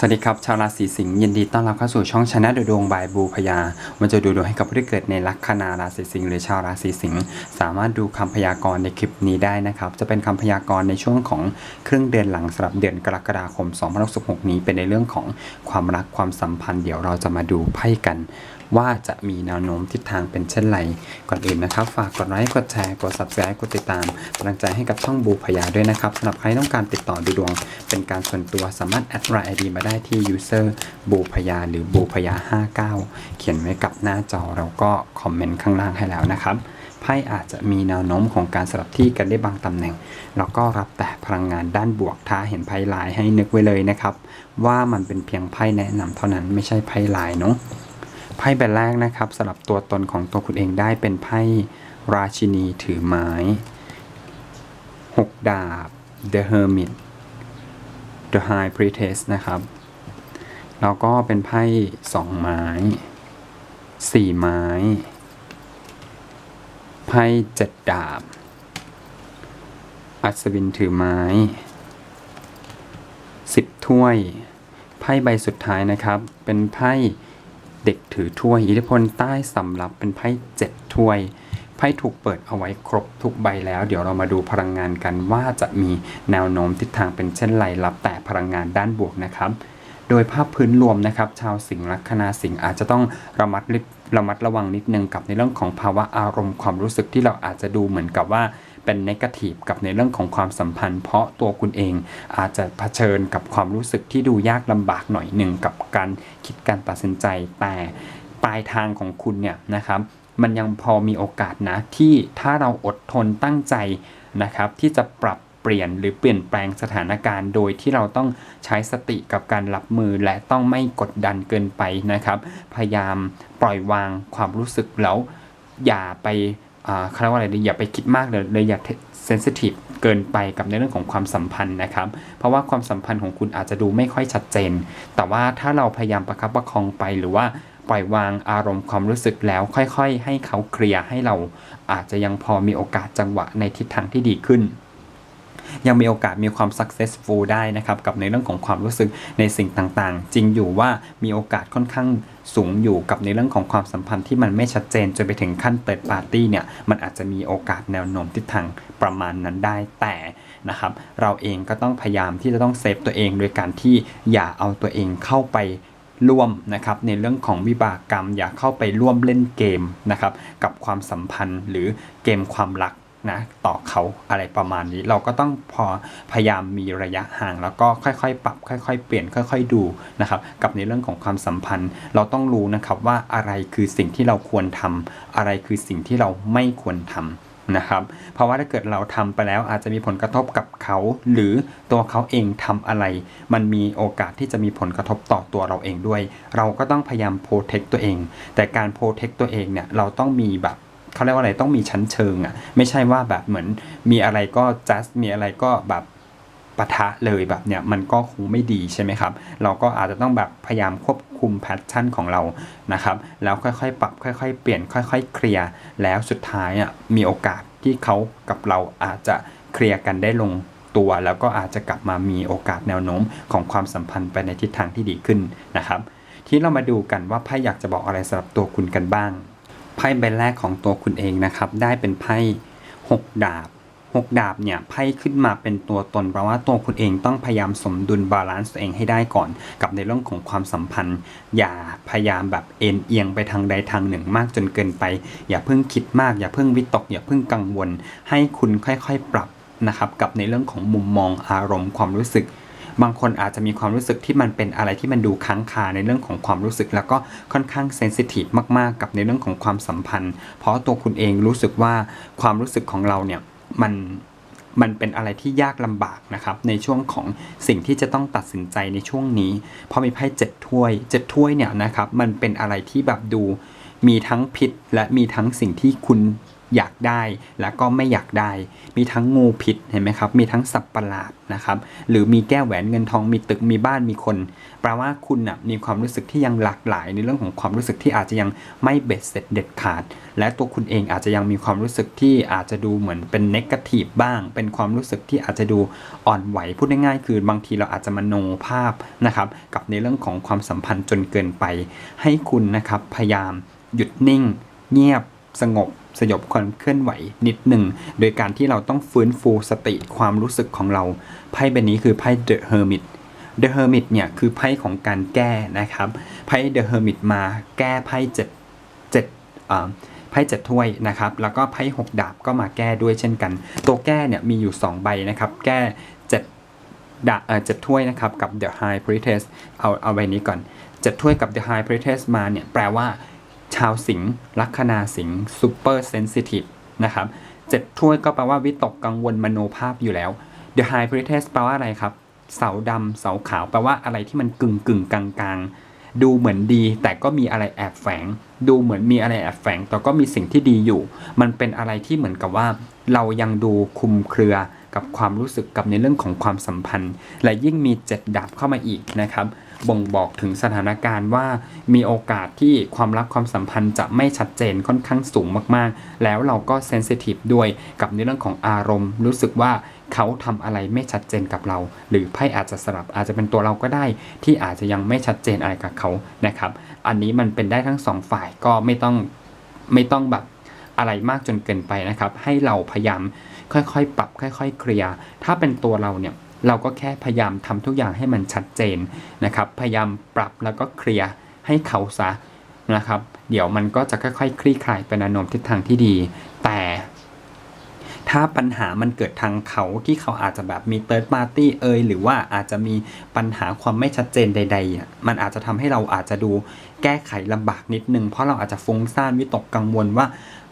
สวัสดีครับ ชาวราศีสิงห์ยินดีต้อนรับเข้าสู่ช่องชนะดูดวงบายบูพยามันจะดูดวงให้กับผู้ที่เกิดในลัคนาราศีสิงห์หรือชาวราศีสิงห์สามารถดูคำพยากรณ์ในคลิปนี้ได้นะครับ จะเป็นคำพยากรณ์ในช่วงของครึ่งเดือนหลังสำหรับเดือนกรกฎาคม 2566 นี้เป็นในเรื่องของความรักความสัมพันธ์เดี๋ยวเราจะมาดูไพ่กัน ว่าจะมีแนวโน้มทิศทางเป็นเช่นไรก่อนอื่นนะครับ ฝากกดไลค์กดแชร์กด subscribe กดติดตามกำลังใจให้กับช่องบูพยาด้วยนะครับสำหรับใครต้องการติดต่อดูดวง เป็นการส่วนตัวสามารถแอดไลน์ไอดีมาได้ที่ user บูพยาหรือบูพยา59 เขียนไว้กับหน้าจอเราก็คอมเมนต์ข้างล่างให้แล้วนะครับไพ่อาจจะมีแนวโน้มของการสลับที่กันได้บางตำแหน่ง แล้วก็รับแต่พลังงานด้านบวกถ้าเห็นไพ่ลายให้นึกไว้เลยนะครับ ว่ามันเป็นเพียงไพ่แนะนำเท่านั้นไม่ใช่ไพ่ลายเนาะ ไพ่ใบแรกนะครับสำหรับตัวตนของตัวคุณเองได้เป็นไพ่ราชินีถือไม้ 6 ดาบ The Hermit The High Priestess นะครับ แล้วก็เป็นไพ่สองไม้สี่ไม้ ไพ่เจ็ดดาบ อัศวินถือไม้สิบถ้วย ไพ่ใบสุดท้ายนะครับ เป็นไพ่ เด็กถือถ้วย อิทธิพลใต้สำรับเป็นไพ่เจ็ดถ้วย ไพ่ถูกเปิดเอาไว้ครบทุกใบแล้ว เดี๋ยวเรามาดูพลังงานกันว่าจะมีแนวโน้มทิศทางเป็นเช่นไรรับแต่พลังงานด้านบวกนะครับโดยภาพพื้นรวมนะครับชาวสิงห์ลัคนาสิงห์อาจจะต้องระมัดริบระมัดระวังนิดนึงกับในเรื่องของภาวะอารมณ์ความรู้สึกที่เราอาจจะดูเหมือนกับว่า เป็นนกาทีฟกับในเรื่องของความสัมพันธ์ เพราะตัวคุณเองอาจจะเผชิญกับความรู้สึกที่ดูยากลำบากหน่อยหนึ่งกับการคิดการตัดสินใจ แต่ปลายทางของคุณเนี่ยนะครับมันยังพอมีโอกาสนะที่ถ้าเราอดทนตั้งใจนะครับที่จะปรับเปลี่ยนหรือเปลี่ยนแปลงสถานการณ์โดยที่เราต้องใช้สติกับการรับมือและต้องไม่กดดันเกินไปนะครับ พยายามปล่อยวางความรู้สึกแล้วอย่าไป เขาเรียกว่าอะไรดีอย่าไปคิดมากเลยเลยอย่าเซนซิทีฟเกินไปกับในเรื่องของความสัมพันธ์นะครับ เพราะว่าความสัมพันธ์ของคุณอาจจะดูไม่ค่อยชัดเจน แต่ว่าถ้าเราพยายามประคับประคองไปหรือว่าปล่อยวางอารมณ์ความรู้สึกแล้วค่อยๆ ให้เขาเคลียร์ให้เราอาจจะยังพอมีโอกาสจังหวะในทิศทางที่ดีขึ้น ยังมีโอกาสมีความ successful ได้นะครับ กับในเรื่องของความรู้สึกในสิ่งต่างๆ จริงอยู่ว่ามีโอกาสค่อนข้างสูงอยู่กับในเรื่องของความสัมพันธ์ที่มันไม่ชัดเจนจนไปถึงขั้นเติร์ดปาร์ตี้เนี่ยมันอาจจะมีโอกาสแนวโน้มทิศทางประมาณนั้นได้แต่นะครับ เราเองก็ต้องพยายามที่จะต้องเซฟตัวเองโดยการที่อย่าเอาตัวเองเข้าไปร่วมนะครับในเรื่องของวิบากกรรม อย่าเข้าไปร่วมเล่นเกมนะครับกับความสัมพันธ์หรือเกมความรัก นะต่อเขาอะไรประมาณนี้ เราก็ต้องพอพยายามมีระยะห่าง แล้วก็ค่อยๆ ปรับ ค่อย ๆ เปลี่ยนค่อย ๆ ดูนะครับกับในเรื่องของความสัมพันธ์ เราต้องรู้นะครับว่าอะไรคือสิ่งที่เราควรทำอะไรคือสิ่งที่เราไม่ควรทำนะครับ เพราะว่าถ้าเกิดเราทำไปแล้วอาจจะมีผลกระทบกับเขา หรือตัวเขาเองทำอะไร มันมีโอกาสที่จะมีผลกระทบต่อตัวเราเองด้วย เราก็ต้องพยายามโปรเทคตัวเอง แต่การโปรเทคตัวเองเนี่ยเราต้องมีแบบ เขาเรียกว่าอะไรต้องมีชั้นเชิงอะ่ะ ไม่ใช่ว่าแบบเหมือนมีอะไรก็ just มีอะไรก็แบบปะทะเลยแบบเนี้ยมันก็คงไม่ดีใช่ไหมครับ เราก็อาจจะต้องแบบพยายามควบคุมแพทชั่นของเรานะครับ แล้วค่อยๆ ปรับค่อยๆ เปลี่ยนค่อย ๆ เคลียร์แล้วสุดท้ายอะมีโอกาสที่เขากับเราอาจจะเคลียร์กันได้ลงตัว แล้วก็อาจจะกลับมามีโอกาสแนวโน้มของความสัมพันธ์ไปในทิศทางที่ดีขึ้นนะครับ ที่เรามาดูกันว่าไพ่อยากจะบอกอะไรสำหรับตัวคุณกันบ้าง ไพ่ใบแรกของตัวคุณเองนะครับ ได้เป็นไพ่หกดาบหกดาบเนี่ยไพ่ขึ้นมาเป็นตัวตนแปลว่าตัวคุณเองต้องพยายามสมดุลบาลานซ์ตัวเองให้ได้ก่อน กับในเรื่องของความสัมพันธ์ อย่าพยายามแบบเอ็นเอียงไปทางใดทางหนึ่งมากจนเกินไป อย่าเพิ่งคิดมาก อย่าเพิ่งวิตก อย่าเพิ่งกังวล ให้คุณค่อยๆปรับนะครับกับในเรื่องของมุมมองอารมณ์ความรู้สึก บางคนอาจจะมีความรู้สึกที่มันเป็นอะไรที่มันดูค้างคาในเรื่องของความรู้สึก แล้วก็ค่อนข้างเซนซิทีฟมากๆ กับในเรื่องของความสัมพันธ์ เพราะตัวคุณเองรู้สึกว่าความรู้สึกของเราเนี่ยมันมันเป็นอะไรที่ยากลำบากนะครับ ในช่วงของสิ่งที่จะต้องตัดสินใจในช่วงนี้เพราะมีไพ่เจ็ดถ้วยเจ็ดถ้วยเนี่ยนะครับ มันเป็นอะไรที่แบบดูมีทั้งพิษและมีทั้งสิ่งที่คุณ อยากได้แล้วก็ไม่อยากได้ มีทั้งงูพิษเห็นไหมครับ มีทั้งสัตว์ประหลาดนะครับ หรือมีแก้วแหวนเงินทอง มีตึก มีบ้าน มีคน แปลว่าคุณนะมีความรู้สึกที่ยังหลากหลาย ในเรื่องของความรู้สึกที่อาจจะยังไม่เบ็ดเสร็จเด็ดขาด และตัวคุณเองอาจจะยังมีความรู้สึกที่อาจจะดูเหมือนเป็นเนกาทีฟบ้าง เป็นความรู้สึกที่อาจจะดูอ่อนไหว พูดง่ายๆ คือบางทีเราอาจจะมโนภาพนะครับกับในเรื่องของความสัมพันธ์จนเกินไป ให้คุณนะครับพยายามหยุดนิ่ง เงียบ สงบ สยบความเคลื่อนไหวนิดหนึ่ง โดยการที่เราต้องฟื้นฟูสติความรู้สึกของเรา ไพ่ใบนี้คือไพ่ The Hermit The Hermit เนี่ยคือไพ่ของการแก้นะครับไพ่ The Hermit มาแก้ไพ่เจ็ดเจ็ดอ่าไพ่เจ็ดถ้วยนะครับ แล้วก็ไพ่หกดาบก็มาแก้ด้วยเช่นกัน ตัวแก้เนี่ยมีอยู่ 2 ใบนะครับ แก้เจ็ดดาบเอ่อเจ็ดถ้วยนะครับ กับ The High Priestess เอาเอาใบนี้ก่อนเจ็ดถ้วยกับ The High Priestess มาเนี่ยแปลว่า ชาวสิงห์ลัคนาสิงห์ super sensitive นะครับเจ็ดถ้วยก็แปลว่าวิตกกังวลมโนภาพอยู่แล้ว The High Priestess แปลว่าอะไรครับ เสาดำเสาขาวแปลว่าอะไรที่มันกึ่งกึ่งกลางกลางดูเหมือนดีแต่ก็มีอะไรแอบแฝง ดูเหมือนมีอะไรแอบแฝง แต่ก็มีสิ่งที่ดีอยู่ มันเป็นอะไรที่เหมือนกับว่า เรายังดูคุมเครือกับความรู้สึกกับในเรื่องของความสัมพันธ์ และยิ่งมีเจ็ดดาบเข้ามาอีกนะครับ บ่งบอกถึงสถานการณ์ว่ามีโอกาสที่ความรักความสัมพันธ์จะไม่ชัดเจนค่อนข้างสูงมากๆ แล้วเราก็เซนซิทีฟด้วยกับในเรื่องของอารมณ์ รู้สึกว่าเขาทำอะไรไม่ชัดเจนกับเรา หรือไพ่อาจจะสลับอาจจะเป็นตัวเราก็ได้ ที่อาจจะยังไม่ชัดเจนอะไรกับเขานะครับ อันนี้มันเป็นได้ทั้งสองฝ่ายก็ไม่ต้องไม่ต้องแบบอะไรมากจนเกินไปนะครับ ให้เราพยายามค่อยๆ ปรับค่อย ๆ เคลียร์ถ้าเป็นตัวเราเนี่ย เราก็แค่พยายามทำทุกอย่างให้มันชัดเจนนะครับ พยายามปรับแล้วก็เคลียร์ให้เขาซะนะครับ เดี๋ยวมันก็จะค่อยๆคลี่คลายเป็นนมทิศทางที่ดี แต่ถ้าปัญหามันเกิดทางเขาที่เขาอาจจะแบบมีเ h ิร์ p ปาร์ตี้เอยหรือว่าอาจจะมีปัญหาความไม่ชัดเจนใดๆ มันอาจจะทำให้เราอาจจะดูแก้ไขลำบากนิดนึง เพราะเราอาจจะฟุ้งซ่านวิตกกังวลว่า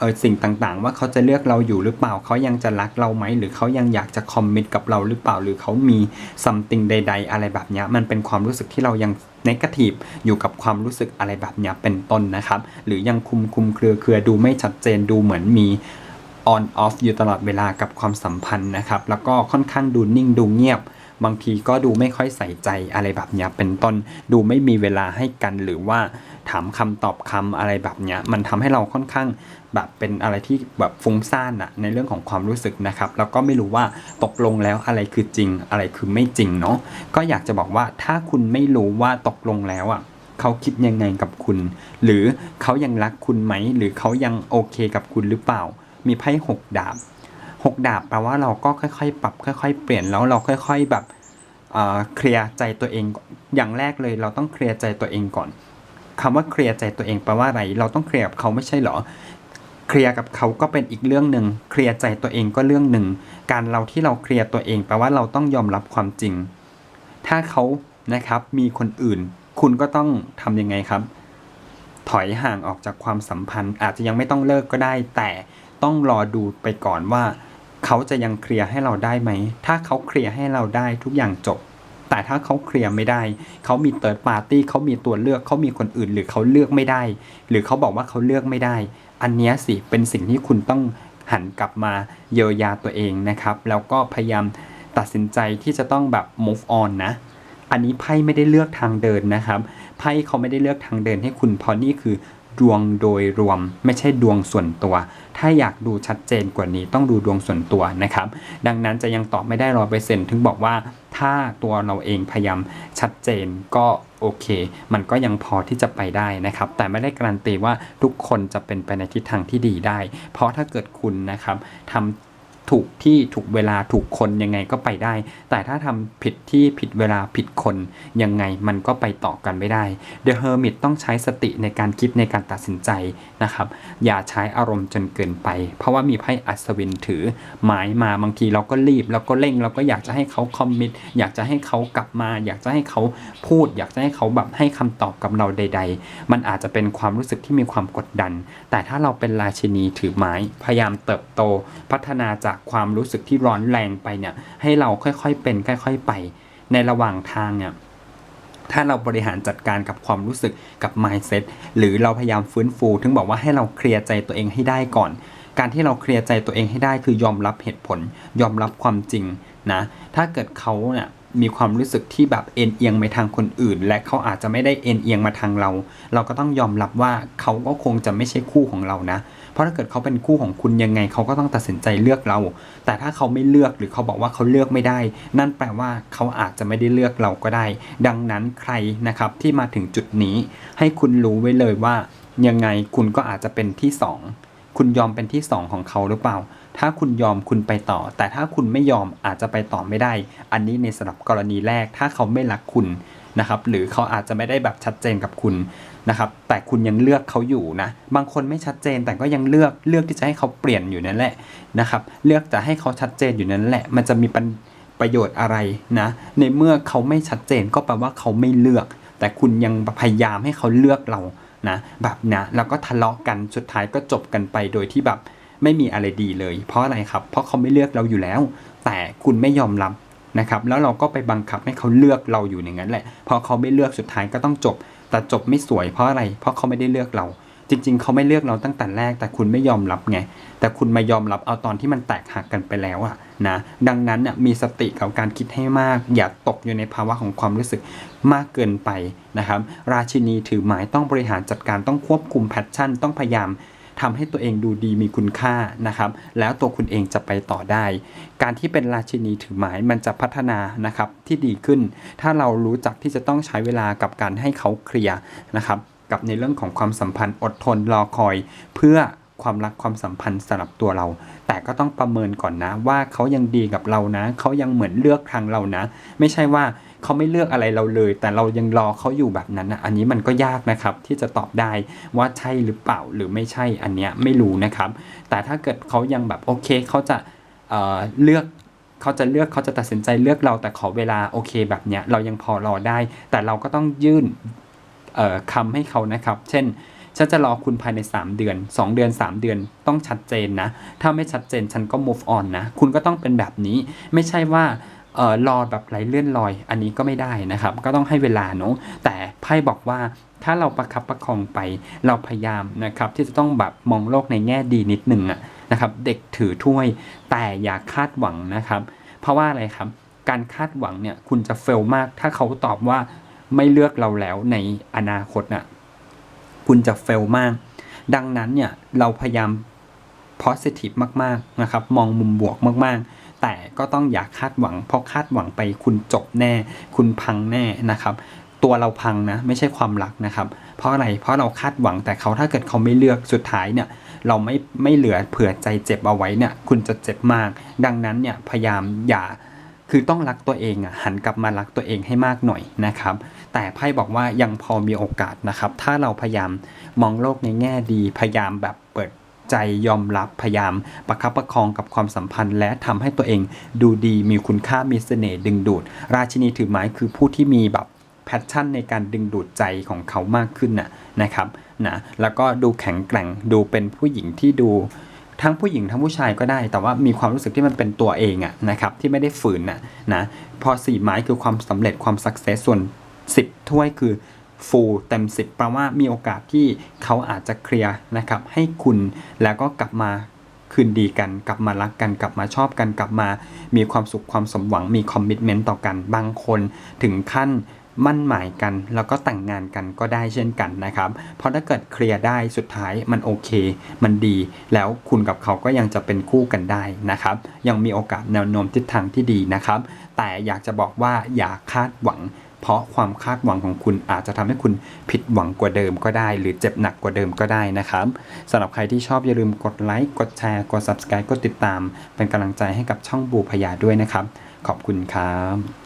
เออสิ่งต่างๆ ว่าเขาจะเลือกเราอยู่หรือเปล่าเขายังจะรักเราไหมหรือเขายังอยากจะคอมมิตกับเราหรือเปล่าหรือเขามี something ใด ๆ อะไรแบบนี้มันเป็นความรู้สึกที่เรายัง negative อยู่กับความรู้สึกอะไรแบบนี้เป็นต้นนะครับ หรือยังคุมคุมเครือเครือดูไม่ชัดเจนดูเหมือนมี on off อยู่ตลอดเวลากับความสัมพันธ์นะครับ แล้วก็ค่อนข้างดูนิ่งดูเงียบบางทีก็ดูไม่ค่อยใส่ใจอะไรแบบนี้เป็นต้น ดูไม่มีเวลาให้กันหรือว่า ถามคำตอบคำอะไรแบบเนี้ยมันทำให้เราค่อนข้างแบบเป็นอะไรที่แบบฟุ้งซ่านอะในเรื่องของความรู้สึกนะครับแล้วก็ไม่รู้ว่าตกลงแล้วอะไรคือจริง อะไรคือไม่จริงเนาะก็อยากจะบอกว่าถ้าคุณไม่รู้ว่าตกลงแล้วอะเขาคิดยังไงกับคุณ หรือเขายังรักคุณไหม หรือเขายังโอเคกับคุณหรือเปล่า มีไพ่หกดาบหกดาบแปลว่าเราก็ค่อยๆ ปรับ ค่อย ๆ เปลี่ยนแล้วเราค่อย ๆ แบบเคลียร์ใจตัวเองอย่างแรกเลยเราต้องเคลียร์ใจตัวเองก่อน คำว่าเคลียร์ใจตัวเองแปลว่าอะไร เราต้องเคลียร์กับเขาไม่ใช่เหรอ เคลียร์กับเขาก็เป็นอีกเรื่องหนึ่งเคลียร์ใจตัวเองก็เรื่องหนึ่ง การเราที่เราเคลียร์ตัวเองแปลว่าเราต้องยอมรับความจริง ถ้าเขานะครับมีคนอื่น คุณก็ต้องทำยังไงครับ ถอยห่างออกจากความสัมพันธ์ อาจจะยังไม่ต้องเลิกก็ได้ แต่ต้องรอดูไปก่อนว่า เขาจะยังเคลียร์ให้เราได้ไหม ถ้าเขาเคลียร์ให้เราได้ทุกอย่างจบ แต่ถ้าเขาเคลียร์ไม่ได้ เขามีเติร์ดปาร์ตี้เขามีตัวเลือกเขามีคนอื่น หรือเขาเลือกไม่ได้ หรือเขาบอกว่าเขาเลือกไม่ได้ อันนี้สิเป็นสิ่งที่คุณต้องหันกลับมาเยียวยาตัวเองนะครับ แล้วก็พยายามตัดสินใจที่จะต้องแบบ move on นะ อันนี้ไพ่ไม่ได้เลือกทางเดินนะครับ ไพ่เขาไม่ได้เลือกทางเดินให้คุณเพราะนี่คือ ดวงโดยรวม ไม่ใช่ดวงส่วนตัว ถ้าอยากดูชัดเจนกว่านี้ต้องดูดวงส่วนตัวนะครับ ดังนั้นจะยังตอบไม่ได้ร้อยเปอร์เซ็นต์ถึงบอกว่าถ้าตัวเราเองพยายามชัดเจนก็โอเค มันก็ยังพอที่จะไปได้นะครับ แต่ไม่ได้การันตีว่าทุกคนจะเป็นไปในทิศทางที่ดีได้ เพราะถ้าเกิดคุณนะครับทำ ถูกที่ถูกเวลาถูกคนยังไงก็ไปได้ แต่ถ้าทำผิดที่ผิดเวลาผิดคนยังไงมันก็ไปต่อกันไม่ได้ The Hermit ต้องใช้สติในการคิดในการตัดสินใจนะครับ อย่าใช้อารมณ์จนเกินไป เพราะว่ามีไพ่อัศวินถือไม้มาบางทีเราก็รีบเราก็เร่งเราก็อยากจะให้เขาคอมมิตอยากจะให้เขากลับมา อยากจะให้เขาพูด อยากจะให้เขาแบบให้คำตอบกับเราใด ๆ มันอาจจะเป็นความรู้สึกที่มีความกดดัน แต่ถ้าเราเป็นราชินีถือไม้พยายามเติบโตพัฒนาจากความรู้สึกที่ร้อนแรงไปเนี่ย ให้เราค่อยๆเป็นค่อย ๆไป ในระหว่างทางเนี่ยถ้าเราบริหารจัดการกับความรู้สึกกับ mindset หรือเราพยายามฟื้นฟู ถึงบอกว่าให้เราเคลียร์ใจตัวเองให้ได้ก่อน การที่เราเคลียร์ใจตัวเองให้ได้คือยอมรับเหตุผล ยอมรับความจริงนะ ถ้าเกิดเขาเนี่ยมีความรู้สึกที่แบบเอ็นเอียงไปทางคนอื่น และเขาอาจจะไม่ได้เอ็นเอียงมาทางเรา เราก็ต้องยอมรับว่าเขาก็คงจะไม่ใช่คู่ของเรานะ ราะถ้าเกิดเขาเป็นคู่ของคุณยังไงเขาก็ต้องตัดสินใจเลือกเรา แต่ถ้าเขาไม่เลือกหรือเขาบอกว่าเขาเลือกไม่ได้ นั่นแปลว่าเขาอาจจะไม่ได้เลือกเราก็ได้ ดังนั้นใครนะครับที่มาถึงจุดนี้ ให้คุณรู้ไว้เลยว่า ยังไงคุณก็อาจจะเป็นที่สองคุณยอมเป็นที่สองของเขาหรือเปล่า ถ้าคุณยอมคุณไปต่อ แต่ถ้าคุณไม่ยอมอาจจะไปต่อไม่ได้ อันนี้ในสำหรับกรณีแรก ถ้าเขาไม่รักคุณ นะครับหรือเขาอาจจะไม่ได้แบบชัดเจนกับคุณนะครับแต่คุณยังเลือกเขาอยู่นะบางคนไม่ชัดเจนแต่ก็ยังเลือกเลือกที่จะให้เขาเปลี่ยนอยู่นั่นแหละนะครับเลือกจะให้เขาชัดเจนอยู่นั่นแหละ มันจะมีประโยชน์อะไรนะในเมื่อเขาไม่ชัดเจนก็แปลว่าเขาไม่เลือก แต่คุณยังพยายามให้เขาเลือกเรานะแบบนะแล้วก็ทะเลาะกันสุดท้ายก็จบกันไปโดยที่แบบไม่มีอะไรดีเลย เพราะอะไรครับ เพราะเขาไม่เลือกเราอยู่แล้ว แต่คุณไม่ยอมรับ นะครับแล้วเราก็ไปบังคับให้เขาเลือกเราอยู่อย่างนั้นแหละพอเขาไม่เลือกสุดท้ายก็ต้องจบ แต่จบไม่สวยเพราะอะไร เพราะเขาไม่ได้เลือกเรา จริง ๆ เขาไม่เลือกเราตั้งแต่แรก แต่คุณไม่ยอมรับไง แต่คุณมายอมรับเอาตอนที่มันแตกหักกันไปแล้วอะนะดังนั้นน่ะมีสติกับการคิดให้มาก อย่าตกอยู่ในภาวะของความรู้สึกมากเกินไปนะครับ ราชินีถือหมายต้องบริหารจัดการต้องควบคุมแพชชั่น ต้องพยายาม ทำให้ตัวเองดูดีมีคุณค่านะครับ แล้วตัวคุณเองจะไปต่อได้ การที่เป็นราชินีถือหมายมันจะพัฒนานะครับที่ดีขึ้น ถ้าเรารู้จักที่จะต้องใช้เวลากับการให้เขาเคลียร์นะครับกับในเรื่องของความสัมพันธ์อดทนรอคอย เพื่อ ความรักความสัมพันธ์สำหรับตัวเรา แต่ก็ต้องประเมินก่อนนะ ว่าเขายังดีกับเรานะ เขายังเหมือนเลือกทางเรานะ ไม่ใช่ว่าเขาไม่เลือกอะไรเราเลย แต่เรายังรอเขาอยู่แบบนั้นนะอันนี้มันก็ยากนะครับ ที่จะตอบได้ว่าใช่หรือเปล่าหรือไม่ใช่อันเนี้ยไม่รู้นะครับ แต่ถ้าเกิดเขายังแบบโอเคเขาจะเเลือกเขาจะเลือกเขาจะตัดสินใจเลือกเราแต่ขอเวลาโอเคแบบเนี้ยเรายังพอรอได้ แต่เราก็ต้องยื่นคำให้เขานะครับ เช่น ฉันจะรอคุณภายใน 3 เดือน 2 เดือน 3 เดือนต้องชัดเจนนะ ถ้าไม่ชัดเจนฉันก็ move on นะ คุณก็ต้องเป็นแบบนี้ ไม่ใช่ว่าเออรอแบบไหลเลื่อนลอย อันนี้ก็ไม่ได้นะครับ ก็ต้องให้เวลาเนาะแต่ไพ่บอกว่าถ้าเราประคับประคองไป เราพยายามนะครับ ที่จะต้องแบบมองโลกในแง่ดีนิดหนึ่งอะนะครับเด็กถือถ้วยแต่อย่าคาดหวังนะครับ เพราะว่าอะไรครับ การคาดหวังเนี่ยคุณจะเฟลมาก ถ้าเขาตอบว่าไม่เลือกเราแล้วในอนาคตน่ะ คุณจะเฟลมาก ดังนั้นเนี่ยเราพยายาม positive มากๆนะครับ มองมุมบวกมากๆ แต่ก็ต้องอย่าคาดหวัง เพราะคาดหวังไปคุณจบแน่ คุณพังแน่นะครับ ตัวเราพังนะ ไม่ใช่ความรักนะครับ เพราะอะไรเพราะเราคาดหวังแต่เขาถ้าเกิดเขาไม่เลือกสุดท้ายเนี่ยเราไม่ไม่เหลือเผื่อใจเจ็บเอาไว้เนี่ยคุณจะเจ็บมาก ดังนั้นเนี่ยพยายามอย่า คือต้องรักตัวเองอะหันกลับมารักตัวเองให้มากหน่อยนะครับ แต่ไพ่บอกว่ายังพอมีโอกาสนะครับ ถ้าเราพยายามมองโลกในแง่ดีพยายามแบบเปิดใจยอมรับพยายามประคับประคองกับความสัมพันธ์ และทำให้ตัวเองดูดีมีคุณค่ามีเสน่ห์ดึงดูด ราชินีถือไม้คือผู้ที่มีแบบแพชชั่นในการดึงดูดใจของเขามากขึ้นน่ะนะครับนะแล้วก็ดูแข็งแกร่งดูเป็นผู้หญิงที่ดู ทั้งผู้หญิงทั้งผู้ชายก็ได้ แต่ว่ามีความรู้สึกที่มันเป็นตัวเองอะนะครับที่ไม่ได้ฝืนนะนะพอสี่ไม้คือความสำเร็จความสักเซสส่วน 10 ถ้วยคือฟูลเต็ม10แปลว่ามีโอกาสที่เขาอาจจะเคลียร์นะครับให้คุณแล้วก็กลับมาคืนดีกันกลับมารักกันกลับมาชอบกันกลับมา มีความสุขความสมหวังมีคอมมิชเมนต์ต่อกันบางคนถึงขั้น มั่นหมายกัน แล้วก็แต่งงานกันก็ได้เช่นกันนะครับ เพราะถ้าเกิดเคลียร์ได้สุดท้ายมันโอเค มันดี แล้วคุณกับเขาก็ยังจะเป็นคู่กันได้นะครับ ยังมีโอกาสแนวโน้มทิศทางที่ดีนะครับ แต่อยากจะบอกว่าอย่าคาดหวังเพราะความคาดหวังของคุณอาจจะทำให้คุณผิดหวังกว่าเดิมก็ได้ หรือเจ็บหนักกว่าเดิมก็ได้นะครับสำหรับใครที่ชอบอย่าลืมกดไลค์กดแชร์กด subscribe กดติดตาม เป็นกำลังใจให้กับช่องบูพยาด้วยนะครับ ขอบคุณครับ